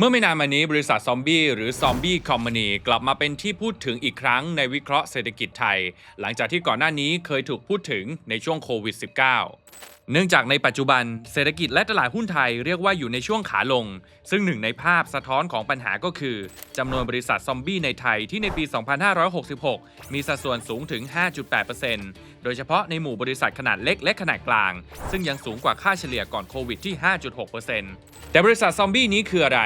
เมื่อไม่นานมานี้บริษัทซอมบี้หรือซอมบี้คอมมานีกลับมาเป็นที่พูดถึงอีกครั้งในวิเคราะห์เศรษฐกิจไทย หลังจากที่ก่อนหน้านี้เคยถูกพูดถึงในช่วงโควิด -19 เนื่องจากในปัจจุบันเศรษฐกิจและตลาดหุ้นไทยเรียกว่าอยู่ในช่วงขาลง ซึ่งหนึ่งในภาพสะท้อนของปัญหาก็คือจำนวนบริษัทซอมบี้ในไทยที่ในปี 2566 มีสัดส่วนสูงถึง 5.8%โดยเฉพาะในหมู่บริษัทขนาดเล็กและขนาดกลาง ซึ่งยังสูงกว่าค่าเฉลี่ยก่อนโควิดที่ 5.6%แต่บริษัทซอมบี้นี้คืออะไร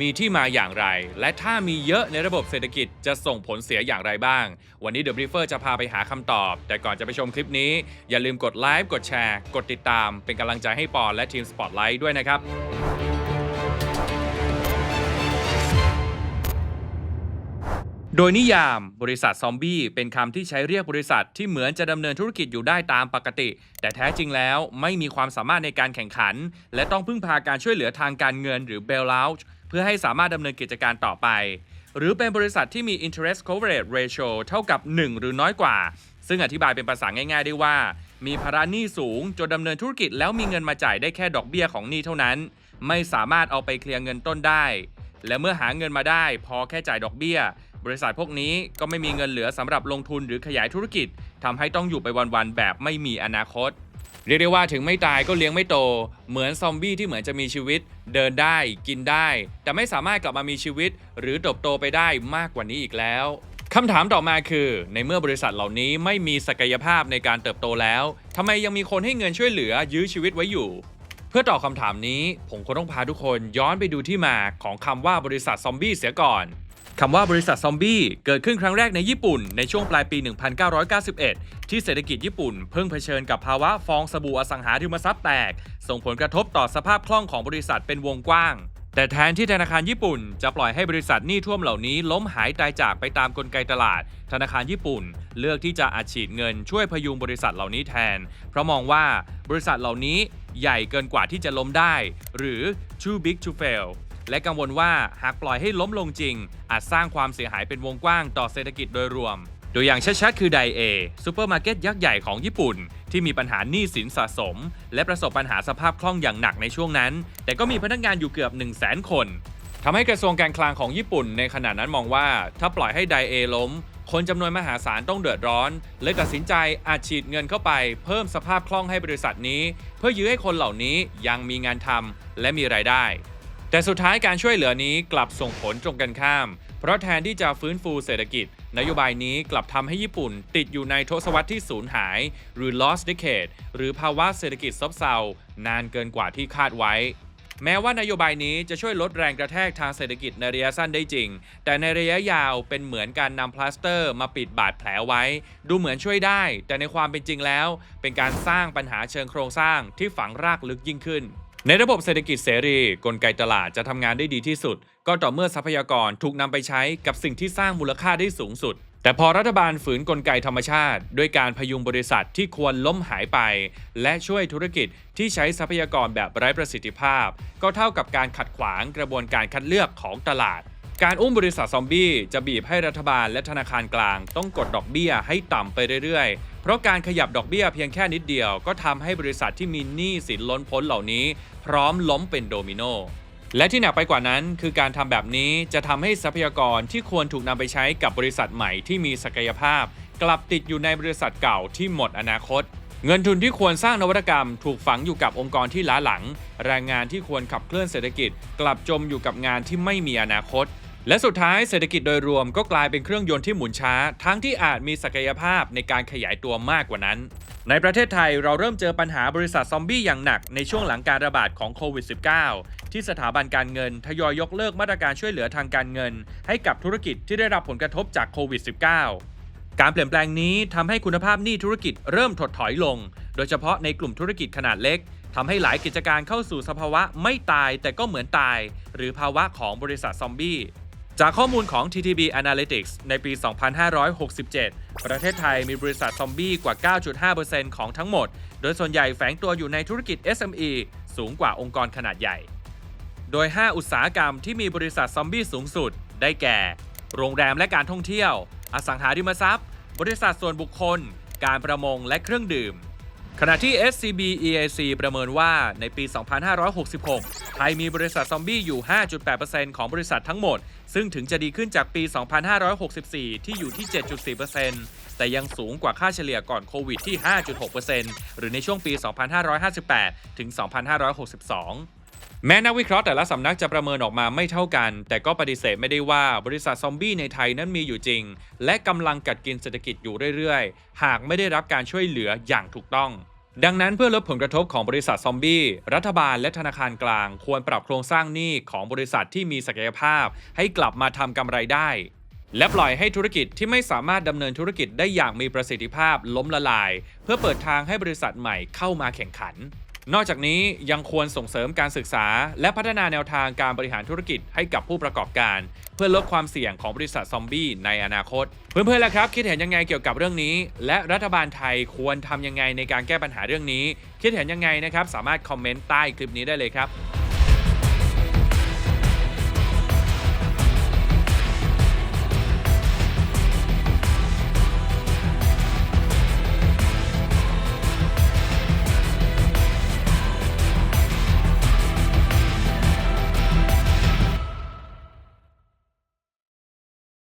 มีที่มาอย่างไร และถ้ามีเยอะในระบบเศรษฐกิจจะส่งผลเสียอย่างไรบ้าง วันนี้ The Briefer จะพาไปหาคำตอบ แต่ก่อนจะไปชมคลิปนี้ อย่าลืมกดไลค์กดแชร์ กดติดตาม เป็นกำลังใจให้ปอนและทีม Spotlight ด้วยนะครับโดยนิยามบริษัทซอมบี้เป็นคำที่ใช้เรียกบริษัทที่เหมือนจะดำเนินธุรกิจอยู่ได้ตามปกติ แต่แท้จริงแล้วไม่มีความสามารถในการแข่งขัน และต้องพึ่งพาการช่วยเหลือทางการเงินหรือ bailout พื่อให้สามารถดำเนินกิจการต่อไป หรือเป็นบริษัทที่มี interest coverage ratio เท่ากับ 1 หรือน้อยกว่า ซึ่งอธิบายเป็นภาษาง่ายๆ ได้ว่า มีภาระหนี้สูงจนดำเนินธุรกิจแล้วมีเงินมาจ่ายได้แค่ดอกเบี้ยของหนี้เท่านั้น ไม่สามารถเอาไปเคลียร์เงินต้นได้ และเมื่อหาเงินมาได้ พอแค่จ่ายดอกเบี้ย บริษัทพวกนี้ก็ไม่มีเงินเหลือสำหรับลงทุนหรือขยายธุรกิจทำให้ต้องอยู่ไปวันๆแบบไม่มีอนาคต เรียกได้ว่าถึงไม่ตายก็เลี้ยงไม่โต เหมือนซอมบี้ที่เหมือนจะมีชีวิต เดินได้กินได้ แต่ไม่สามารถกลับมามีชีวิต หรือเติบโตไปได้มากกว่านี้อีกแล้วคำถามต่อมาคือ ในเมื่อบริษัทเหล่านี้ไม่มีศักยภาพในการเติบโตแล้วทำไมยังมีคนให้เงินช่วยเหลือยื้อชีวิตไว้อยู่ เพื่อตอบคำถามนี้ ผมคงต้องพาทุกคนย้อนไปดูที่มาของคำว่าบริษัทซอมบี้เสียก่อน คำว่าบริษัทซอมบี้เกิดขึ้นครั้งแรกในญี่ปุ่น ในช่วงปลายปี 1991 ที่เศรษฐกิจญี่ปุ่น เพิ่งเผชิญกับภาวะฟองสบู่อสังหาริมทรัพย์แตก ส่งผลกระทบต่อสภาพคล่องของบริษัทเป็นวงกว้าง แต่แทนที่ธนาคารญี่ปุ่น จะปล่อยให้บริษัทหนี้ท่วมเหล่านี้ล้มหายตายจากไปตามกลไกตลาด ธนาคารญี่ปุ่น เลือกที่จะอัดฉีดเงินช่วยพยุงบริษัทเหล่านี้แทน เพราะมองว่าบริษัทเหล่านี้ใหญ่เกินกว่าที่จะล้มได้ หรือ too big to fail และกังวลว่าหากปล่อยให้ล้มลงจริง อาจสร้างความเสียหายเป็นวงกว้างต่อเศรษฐกิจโดยรวม ตัวอย่างชัดๆคือไดเอซูเปอร์มาร์เก็ตยักษ์ใหญ่ของญี่ปุ่น ที่มีปัญหาหนี้สินสะสม และประสบปัญหาสภาพคล่องอย่างหนักในช่วงนั้น แต่ก็มีพนักงานอยู่เกือบ 1 0 0 0 0แสนคนทำให้กระทรวงการคลังของญี่ปุ่นในขณะนั้นมองว่า ถ้าปล่อยให้ไดเอล้ม คนจำนวนมหาศาลต้องเดือดร้อน เลยตัดสินใจอาจฉีดเงินเข้าไป เพิ่มสภาพคล่องให้บริษัทนี้ เพื่อยื้อให้คนเหล่านี้ยังมีงานทำและมีรายได้ แต่สุดท้ายการช่วยเหลือนี้กลับส่งผลตรงกันข้าม เพราะแทนที่จะฟื้นฟูเศรษฐกิจ นโยบายนี้กลับทำให้ญี่ปุ่นติดอยู่ในทศวรรษที่สูญหาย หรือ lost decade หรือภาวะเศรษฐกิจซบเซานานเกินกว่าที่คาดไว้ แม้ว่านโยบายนี้จะช่วยลดแรงกระแทกทางเศรษฐกิจในระยะสั้นได้จริง แต่ในระยะยาวเป็นเหมือนการนำพลาสเตอร์มาปิดบาดแผลไว้ ดูเหมือนช่วยได้ แต่ในความเป็นจริงแล้ว เป็นการสร้างปัญหาเชิงโครงสร้างที่ฝังรากลึกยิ่งขึ้น ในระบบเศรษฐกิจเสรี กลไกตลาดจะทำงานได้ดีที่สุด ก็ต่อเมื่อทรัพยากรถูกนำไปใช้กับสิ่งที่สร้างมูลค่าได้สูงสุด แต่พอรัฐบาลฝืนกลไกธรรมชาติ ด้วยการพยุงบริษัทที่ควรล้มหายไป และช่วยธุรกิจที่ใช้ทรัพยากรแบบไร้ประสิทธิภาพ ก็เท่ากับการขัดขวางกระบวนการคัดเลือกของตลาด การอุ้มบริษัทซอมบี้จะบีบให้รัฐบาลและธนาคารกลาง ต้องกดดอกเบี้ยให้ต่ำไปเรื่อยๆ เพราะการขยับดอกเบี้ยเพียงแค่นิดเดียว ก็ทำให้บริษัทที่มีหนี้สินล้นพ้นเหล่านี้ พร้อมล้มเป็นโดมิโนและที่หนักไปกว่านั้นคือการทำแบบนี้จะทำให้ทรัพยากรที่ควรถูกนำไปใช้กับบริษัทใหม่ที่มีศักยภาพ กลับติดอยู่ในบริษัทเก่าที่หมดอนาคต เงินทุนที่ควรสร้างนวัตกรรม ถูกฝังอยู่กับองค์กรที่ล้าหลัง แรงงานที่ควรขับเคลื่อนเศรษฐกิจ กลับจมอยู่กับงานที่ไม่มีอนาคต และสุดท้ายเศรษฐกิจโดยรวมก็กลายเป็นเครื่องยนต์ที่หมุนช้า ทั้งที่อาจมีศักยภาพในการขยายตัวมากกว่านั้น ในประเทศไทยเราเริ่มเจอปัญหาบริษัทซอมบี้อย่างหนักในช่วงหลังการระบาดของโควิด -19 ที่สถาบันการเงินทยอยยกเลิกมาตรการช่วยเหลือทางการเงิน ให้กับธุรกิจที่ได้รับผลกระทบจากโควิด -19 การเปลี่ยนแปลงนี้ทำให้คุณภาพหนี้ธุรกิจเริ่มถดถอยลง โดยเฉพาะในกลุ่มธุรกิจขนาดเล็กทำให้หลายกิจการเข้าสู่สภาวะไม่ตายแต่ก็เหมือนตาย หรือภาวะของบริษัทซอมบี้ จากข้อมูลของ TTB Analytics ในปี 2567 ประเทศไทยมีบริษัทซอมบี้กว่า 9.5%ของทั้งหมด โดยส่วนใหญ่แฝงตัวอยู่ในธุรกิจ SME สูงกว่าองค์กรขนาดใหญ่ โดย 5 อุตสาหกรรมที่มีบริษัทซอมบี้สูงสุด ได้แก่ โรงแรมและการท่องเที่ยว อสังหาริมทรัพย์ บริษัทส่วนบุคคล การประมงและเครื่องดื่ม ขณะที่ SCB EAC ประเมินว่าในปี 2566 ไทยมีบริษัทซอมบี้อยู่ 5.8%ของบริษัททั้งหมด ซึ่งถึงจะดีขึ้นจากปี 2564 ที่อยู่ที่ 7.4%แต่ยังสูงกว่าค่าเฉลี่ยก่อนโควิดที่ 5.6%หรือในช่วงปี 2558 ถึง 2562แม้นักวิเคราะห์แต่ละสำนักจะประเมินออกมาไม่เท่ากัน แต่ก็ปฏิเสธไม่ได้ว่าบริษัทซอมบี้ในไทยนั้นมีอยู่จริง และกำลังกัดกินเศรษฐกิจอยู่เรื่อยๆ หากไม่ได้รับการช่วยเหลืออย่างถูกต้อง ดังนั้นเพื่อลดผลกระทบของบริษัทซอมบี้ รัฐบาลและธนาคารกลาง ควรปรับโครงสร้างหนี้ของบริษัทที่มีศักยภาพ ให้กลับมาทำกำไรได้ และปล่อยให้ธุรกิจที่ไม่สามารถดำเนินธุรกิจได้อย่างมีประสิทธิภาพล้มละลาย เพื่อเปิดทางให้บริษัทใหม่เข้ามาแข่งขัน นอกจากนี้ยังควรส่งเสริมการศึกษา และพัฒนาแนวทางการบริหารธุรกิจให้กับผู้ประกอบการ เพื่อลดความเสี่ยงของบริษัทซอมบี้ในอนาคต เพื่อนๆล่ะครับ คิดเห็นยังไงเกี่ยวกับเรื่องนี้ และรัฐบาลไทยควรทำยังไงในการแก้ปัญหาเรื่องนี้ คิดเห็นยังไงนะครับ สามารถคอมเมนต์ใต้คลิปนี้ได้เลยครับ